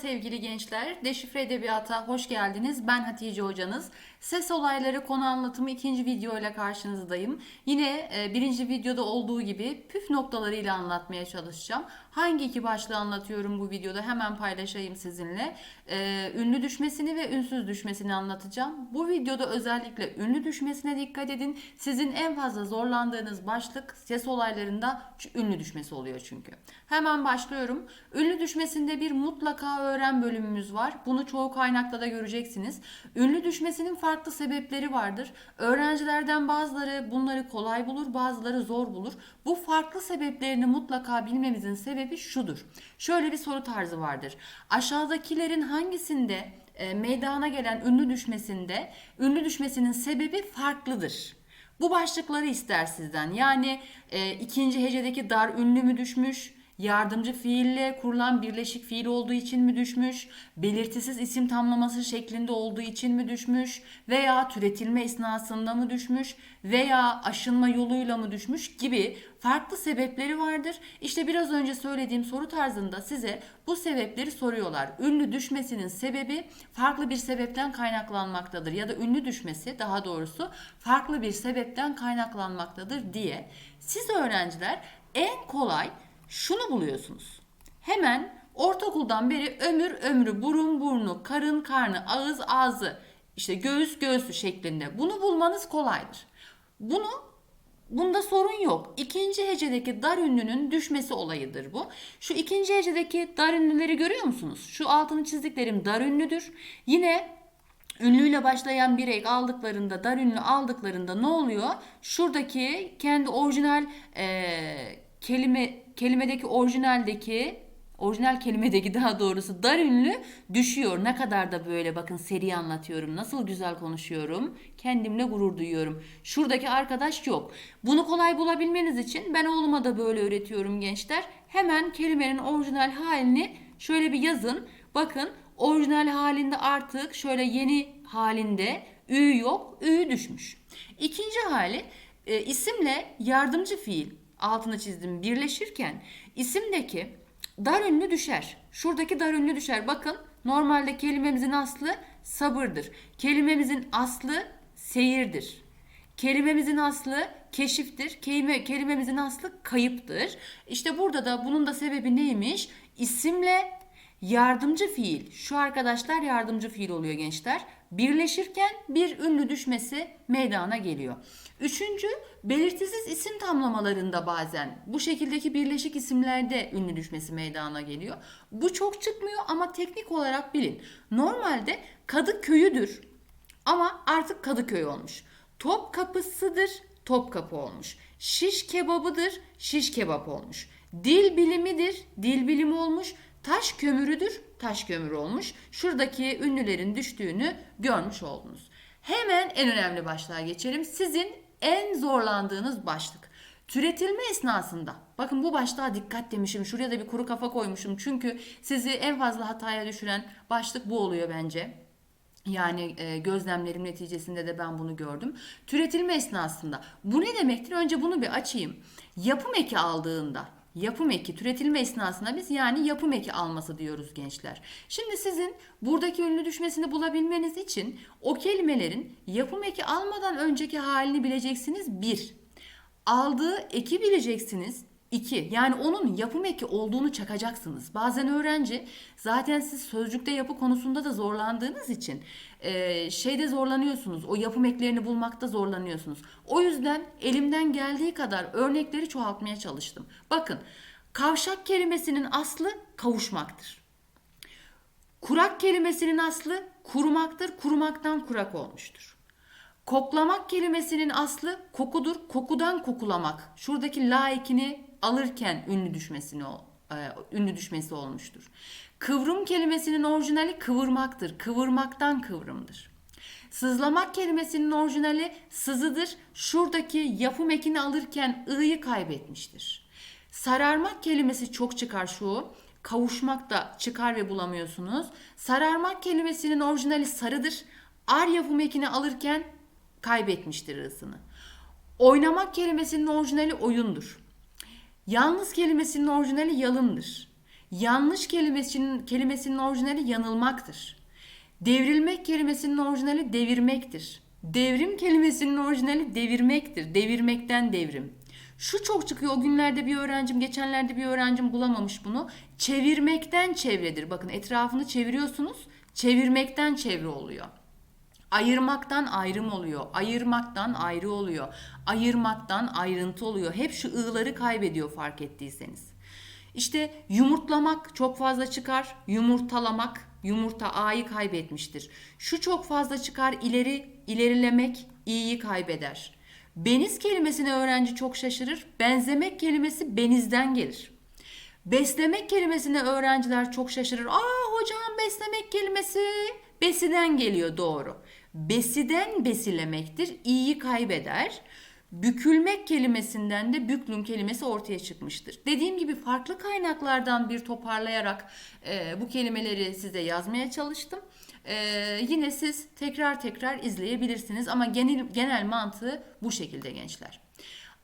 Sevgili gençler. Deşifre Edebiyat'a hoş geldiniz. Ben Hatice hocanız. Ses olayları konu anlatımı ikinci video ile karşınızdayım. Yine e, birinci videoda olduğu gibi püf noktalarıyla anlatmaya çalışacağım. Hangi iki başlığı anlatıyorum bu videoda hemen paylaşayım sizinle. E, ünlü düşmesini ve ünsüz düşmesini anlatacağım. Bu videoda özellikle ünlü düşmesine dikkat edin. Sizin en fazla zorlandığınız başlık ses olaylarında ünlü düşmesi oluyor çünkü. Hemen başlıyorum. Ünlü düşmesinde bir mutlaka öğren bölümümüz var. Bunu çoğu kaynakta da göreceksiniz. Ünlü düşmesinin farklı sebepleri vardır. Öğrencilerden bazıları bunları kolay bulur, bazıları zor bulur. Bu farklı sebeplerini mutlaka bilmemizin sebebi şudur. Şöyle bir soru tarzı vardır. Aşağıdakilerin hangisinde e, meydana gelen ünlü düşmesinde ünlü düşmesinin sebebi farklıdır? Bu başlıkları ister sizden. Yani e, ikinci hecedeki dar ünlü mü düşmüş? Yardımcı fiille kurulan birleşik fiil olduğu için mi düşmüş? Belirtisiz isim tamlaması şeklinde olduğu için mi düşmüş? Veya türetilme esnasında mı düşmüş? Veya aşınma yoluyla mı düşmüş gibi farklı sebepleri vardır. İşte biraz önce söylediğim soru tarzında size bu sebepleri soruyorlar. Ünlü düşmesinin sebebi farklı bir sebepten kaynaklanmaktadır ya da ünlü düşmesi daha doğrusu farklı bir sebepten kaynaklanmaktadır diye. Siz öğrenciler en kolay şunu buluyorsunuz. Hemen ortaokuldan beri ömür ömrü, burun burnu, karın karnı, ağız ağzı, işte göğüs göğsü şeklinde. Bunu bulmanız kolaydır. Bunu Bunda sorun yok. İkinci hecedeki dar ünlünün düşmesi olayıdır bu. Şu ikinci hecedeki dar ünlüleri görüyor musunuz? Şu altını çizdiklerim dar ünlüdür. Yine ünlüyle başlayan bir ek aldıklarında, dar ünlü aldıklarında ne oluyor? Şuradaki kendi orijinal e, kelime kelimedeki orijinaldeki orijinal kelimedeki daha doğrusu dar ünlü düşüyor. Ne kadar da böyle bakın seri anlatıyorum. Nasıl güzel konuşuyorum. Kendimle gurur duyuyorum. Şuradaki arkadaş yok. Bunu kolay bulabilmeniz için ben oğluma da böyle öğretiyorum gençler. Hemen kelimenin orijinal halini şöyle bir yazın. Bakın orijinal halinde artık şöyle yeni halinde ü yok. Ü düşmüş. İkinci hali e, isimle yardımcı fiil altını çizdim birleşirken isimdeki dar ünlü düşer. Şuradaki dar ünlü düşer. Bakın normalde kelimemizin aslı sabırdır. Kelimemizin aslı seyirdir. Kelimemizin aslı keşiftir. Kelime, kelimemizin aslı kayıptır. İşte burada da bunun da sebebi neymiş? İsimle yardımcı fiil. Şu arkadaşlar yardımcı fiil oluyor gençler. Birleşirken bir ünlü düşmesi meydana geliyor. Üçüncü, belirtisiz isim tamlamalarında bazen bu şekildeki birleşik isimlerde ünlü düşmesi meydana geliyor. Bu çok çıkmıyor ama teknik olarak bilin. Normalde Kadıköy'üdür ama artık Kadıköy olmuş. Top kapısıdır, top kapı olmuş. Şiş kebabıdır, şiş kebap olmuş. Dil bilimidir, dil bilimi olmuş. Taş kömürüdür, taş kömürü olmuş. Şuradaki ünlülerin düştüğünü görmüş oldunuz. Hemen en önemli başlığa geçelim. Sizin en zorlandığınız başlık. Türetilme esnasında, bakın bu başlığa dikkat demişim, şuraya da bir kuru kafa koymuşum. Çünkü sizi en fazla hataya düşüren başlık bu oluyor bence. Yani e, gözlemlerim neticesinde de ben bunu gördüm. Türetilme esnasında. Bu ne demektir? Önce bunu bir açayım. Yapım eki aldığında, yapım eki türetilme esnasında biz yani yapım eki alması diyoruz gençler. Şimdi sizin buradaki ünlü düşmesini bulabilmeniz için o kelimelerin yapım eki almadan önceki halini bileceksiniz. Bir, aldığı eki bileceksiniz. 2. Yani onun yapım eki olduğunu çakacaksınız. Bazen öğrenci zaten siz sözcükte yapı konusunda da zorlandığınız için e, şeyde zorlanıyorsunuz. O yapım eklerini bulmakta zorlanıyorsunuz. O yüzden elimden geldiği kadar örnekleri çoğaltmaya çalıştım. Bakın kavşak kelimesinin aslı kavuşmaktır. Kurak kelimesinin aslı kurumaktır. Kurumaktan kurak olmuştur. Koklamak kelimesinin aslı kokudur. Kokudan kokulamak. Şuradaki la ekini alırken ünlü düşmesini e, ünlü düşmesi olmuştur. Kıvrım kelimesinin orijinali kıvırmaktır. Kıvırmaktan kıvrımdır. Sızlamak kelimesinin orijinali sızıdır. Şuradaki yapım ekini alırken ı'yı kaybetmiştir. Sararmak kelimesi çok çıkar şu. Kavuşmak da çıkar ve bulamıyorsunuz. Sararmak kelimesinin orijinali sarıdır. Ar yapım ekini alırken kaybetmiştir ısını. Oynamak kelimesinin orijinali oyundur. Yalnız kelimesinin orijinali yalındır. Yanlış kelimesinin, kelimesinin orijinali yanılmaktır. Devrilmek kelimesinin orijinali devirmektir. Devrim kelimesinin orijinali devirmektir. Devirmekten devrim. Şu çok çıkıyor. O günlerde bir öğrencim, geçenlerde bir öğrencim bulamamış bunu. Çevirmekten çevredir. Bakın etrafını çeviriyorsunuz. Çevirmekten çevre oluyor. Ayırmaktan ayrım oluyor. Ayırmaktan ayrı oluyor. Ayırmaktan ayrıntı oluyor. Hep şu ı'ları kaybediyor fark ettiyseniz. İşte yumurtlamak çok fazla çıkar. Yumurtalamak, yumurta a'yı kaybetmiştir. Şu çok fazla çıkar. ileri ilerilemek i'yi kaybeder. Beniz kelimesine öğrenci çok şaşırır. Benzemek kelimesi benizden gelir. Beslemek kelimesine öğrenciler çok şaşırır. Aa hocam beslemek kelimesi besiden geliyor doğru. Besiden besilemektir. İyi kaybeder. Bükülmek kelimesinden de büklüm kelimesi ortaya çıkmıştır. Dediğim gibi farklı kaynaklardan bir toparlayarak e, bu kelimeleri size yazmaya çalıştım. E, yine siz tekrar tekrar izleyebilirsiniz ama genel, genel mantığı bu şekilde gençler.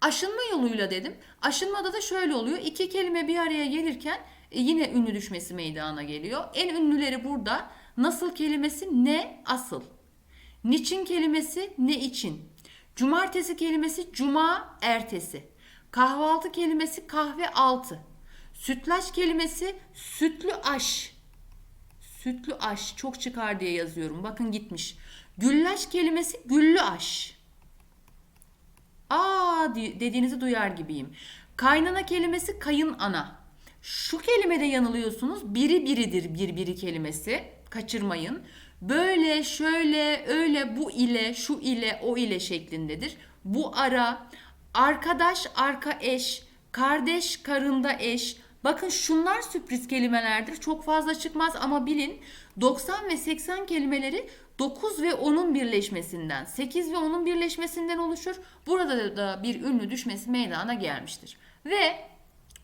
Aşınma yoluyla dedim. Aşınmada da şöyle oluyor. İki kelime bir araya gelirken e, yine ünlü düşmesi meydana geliyor. En ünlüleri burada nasıl kelimesi ne asıl. Niçin kelimesi ne için. Cumartesi kelimesi cuma ertesi. Kahvaltı kelimesi kahve altı. Sütlaç kelimesi sütlü aş. Sütlü aş çok çıkar diye yazıyorum. Bakın gitmiş. Güllaç kelimesi güllü aş. Aa di- dediğinizi duyar gibiyim. Kaynana kelimesi kayın ana. Şu kelimede yanılıyorsunuz. Biri biridir bir biri kelimesi. Kaçırmayın. Böyle, şöyle, öyle, bu ile, şu ile, o ile şeklindedir. Bu ara, arkadaş, arka eş, kardeş, karında eş. Bakın şunlar sürpriz kelimelerdir. Çok fazla çıkmaz ama bilin 90 ve 80 kelimeleri 9 ve 10'un birleşmesinden, 8 ve 10'un birleşmesinden oluşur. Burada da bir ünlü düşmesi meydana gelmiştir. Ve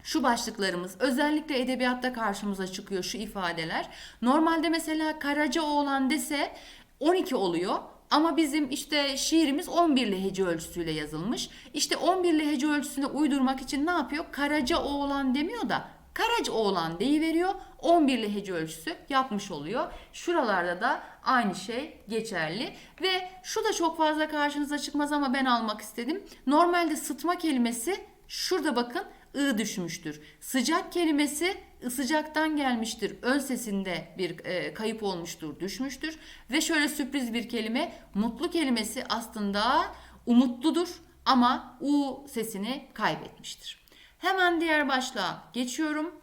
şu başlıklarımız özellikle edebiyatta karşımıza çıkıyor şu ifadeler. Normalde mesela Karacaoğlan dese 12 oluyor. Ama bizim işte şiirimiz 11'li hece ölçüsüyle yazılmış. İşte 11'li hece ölçüsüne uydurmak için ne yapıyor? Karacaoğlan demiyor da Karacaoğlan deyiveriyor. 11'li hece ölçüsü yapmış oluyor. Şuralarda da aynı şey geçerli. Ve şu da çok fazla karşınıza çıkmaz ama ben almak istedim. Normalde sıtma kelimesi şurada bakın ı düşmüştür. Sıcak kelimesi sıcaktan gelmiştir. Ön sesinde bir e, kayıp olmuştur, düşmüştür. Ve şöyle sürpriz bir kelime, mutlu kelimesi aslında umutludur ama u sesini kaybetmiştir. Hemen diğer başlığa geçiyorum.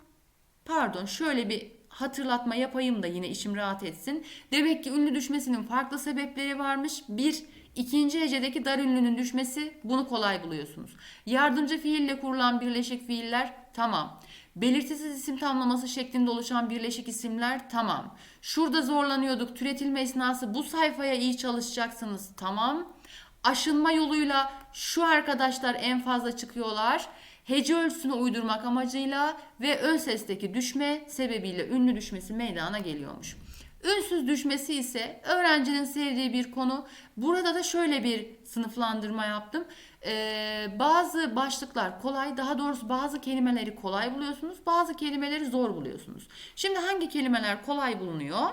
Pardon, şöyle bir hatırlatma yapayım da yine içim rahat etsin. Demek ki ünlü düşmesinin farklı sebepleri varmış. Bir, ikinci hecedeki dar ünlünün düşmesi bunu kolay buluyorsunuz. Yardımcı fiille kurulan birleşik fiiller tamam. Belirtisiz isim tamlaması şeklinde oluşan birleşik isimler tamam. Şurada zorlanıyorduk. Türetilme esnası bu sayfaya iyi çalışacaksınız. Tamam. Aşınma yoluyla şu arkadaşlar en fazla çıkıyorlar. Hece ölçüsünü uydurmak amacıyla ve ön sesteki düşme sebebiyle ünlü düşmesi meydana geliyormuş. Ünsüz düşmesi ise öğrencinin sevdiği bir konu. Burada da şöyle bir sınıflandırma yaptım. Ee, bazı başlıklar kolay, daha doğrusu bazı kelimeleri kolay buluyorsunuz, bazı kelimeleri zor buluyorsunuz. Şimdi hangi kelimeler kolay bulunuyor?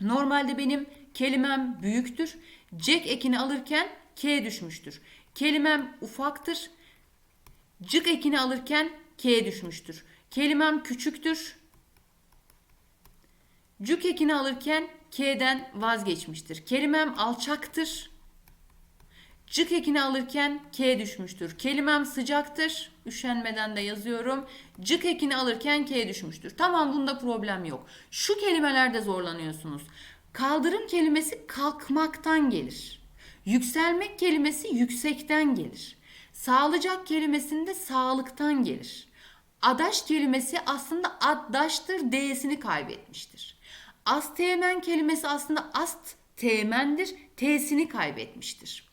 Normalde benim kelimem büyüktür. Cek ekini alırken K düşmüştür. Kelimem ufaktır. Cık ekini alırken K düşmüştür. Kelimem küçüktür. Cük ekini alırken K'den vazgeçmiştir. Kelimem alçaktır. Cık ekini alırken K düşmüştür. Kelimem sıcaktır. Üşenmeden de yazıyorum. Cık ekini alırken K düşmüştür. Tamam bunda problem yok. Şu kelimelerde zorlanıyorsunuz. Kaldırım kelimesi kalkmaktan gelir. Yükselmek kelimesi yüksekten gelir. Sağlıcak kelimesinde sağlıktan gelir. Adaş kelimesi aslında addaştır, D'sini kaybetmiştir. Teğmen kelimesi aslında ast teğmendir, T'sini kaybetmiştir.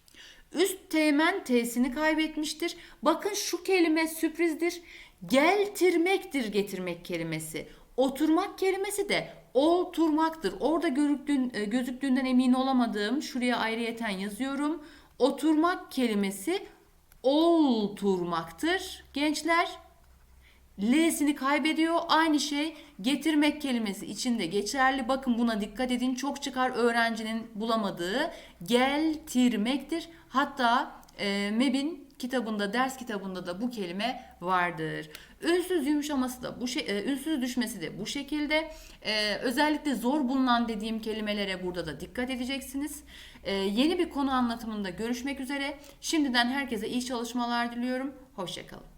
Üst teğmen T'sini kaybetmiştir. Bakın şu kelime sürprizdir. Geltirmektir getirmek kelimesi. Oturmak kelimesi de oturmaktır. Orada görüktüğün, e, gözüktüğünden emin olamadığım şuraya ayrıyeten yazıyorum. Oturmak kelimesi olturmaktır. Gençler L'sini kaybediyor. Aynı şey getirmek kelimesi içinde geçerli. Bakın buna dikkat edin. Çok çıkar öğrencinin bulamadığı geltirmektir. Hatta e, MEB'in kitabında, ders kitabında da bu kelime vardır. Ünsüz yumuşaması da bu şey, ünsüz düşmesi de bu şekilde. E, özellikle zor bulunan dediğim kelimelere burada da dikkat edeceksiniz. E, yeni bir konu anlatımında görüşmek üzere. Şimdiden herkese iyi çalışmalar diliyorum. Hoşçakalın.